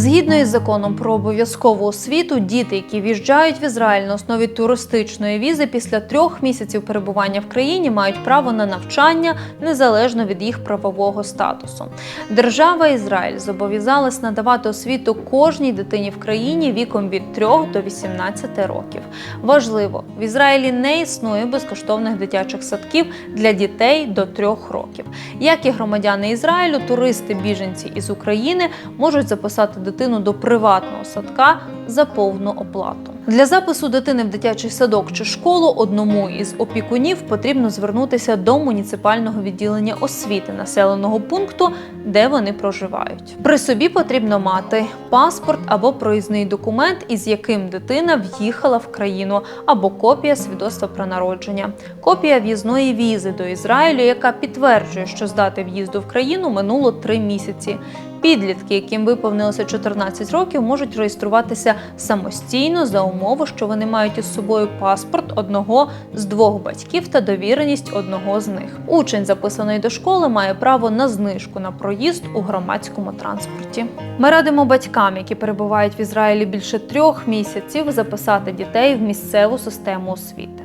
Згідно із законом про обов'язкову освіту, діти, які в'їжджають в Ізраїль на основі туристичної візи, після трьох місяців перебування в країні мають право на навчання незалежно від їх правового статусу. Держава Ізраїль зобов'язалась надавати освіту кожній дитині в країні віком від 3 до 18 років. Важливо, в Ізраїлі не існує безкоштовних дитячих садків для дітей до 3 років. Як і громадяни Ізраїлю, туристи, біженці із України можуть записати дитину до приватного садка за повну оплату. Для запису дитини в дитячий садок чи школу одному із опікунів потрібно звернутися до муніципального відділення освіти населеного пункту, де вони проживають. При собі потрібно мати паспорт або проїзний документ, із яким дитина в'їхала в країну, або копія свідоцтва про народження, копія в'їзної візи до Ізраїлю, яка підтверджує, що з дати в'їзду в країну минуло три місяці. Підлітки, яким виповнилося 14 років, можуть реєструватися самостійно за умови, що вони мають із собою паспорт одного з двох батьків та довіреність одного з них. Учень, записаний до школи, має право на знижку на проїзд у громадському транспорті. Ми радимо батькам, які перебувають в Ізраїлі більше трьох місяців, записати дітей в місцеву систему освіти.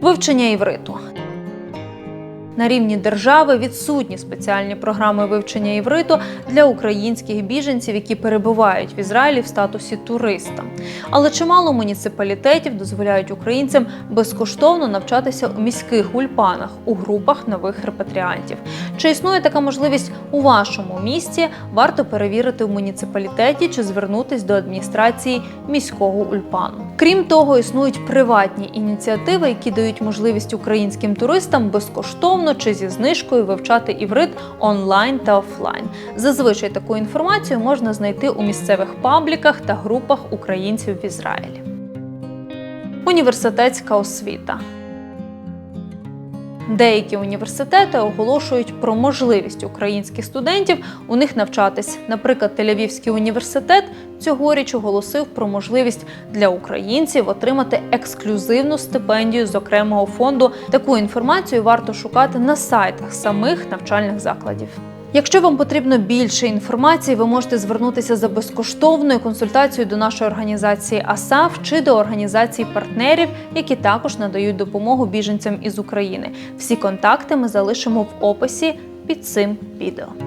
Вивчення івриту. На рівні держави відсутні спеціальні програми вивчення івриту для українських біженців, які перебувають в Ізраїлі в статусі туриста. Але чимало муніципалітетів дозволяють українцям безкоштовно навчатися у міських ульпанах у групах нових репатріантів. Чи існує така можливість у вашому місті? Варто перевірити в муніципалітеті чи звернутись до адміністрації міського ульпану. Крім того, існують приватні ініціативи, які дають можливість українським туристам безкоштовно чи зі знижкою вивчати іврит онлайн та офлайн. Зазвичай таку інформацію можна знайти у місцевих пабліках та групах українців в Ізраїлі. Університетська освіта. Деякі університети оголошують про можливість українських студентів у них навчатись. Наприклад, Тель-Авівський університет цьогоріч оголосив про можливість для українців отримати ексклюзивну стипендію з окремого фонду. Таку інформацію варто шукати на сайтах самих навчальних закладів. Якщо вам потрібно більше інформації, ви можете звернутися за безкоштовною консультацією до нашої організації АСАФ чи до організацій партнерів, які також надають допомогу біженцям із України. Всі контакти ми залишимо в описі під цим відео.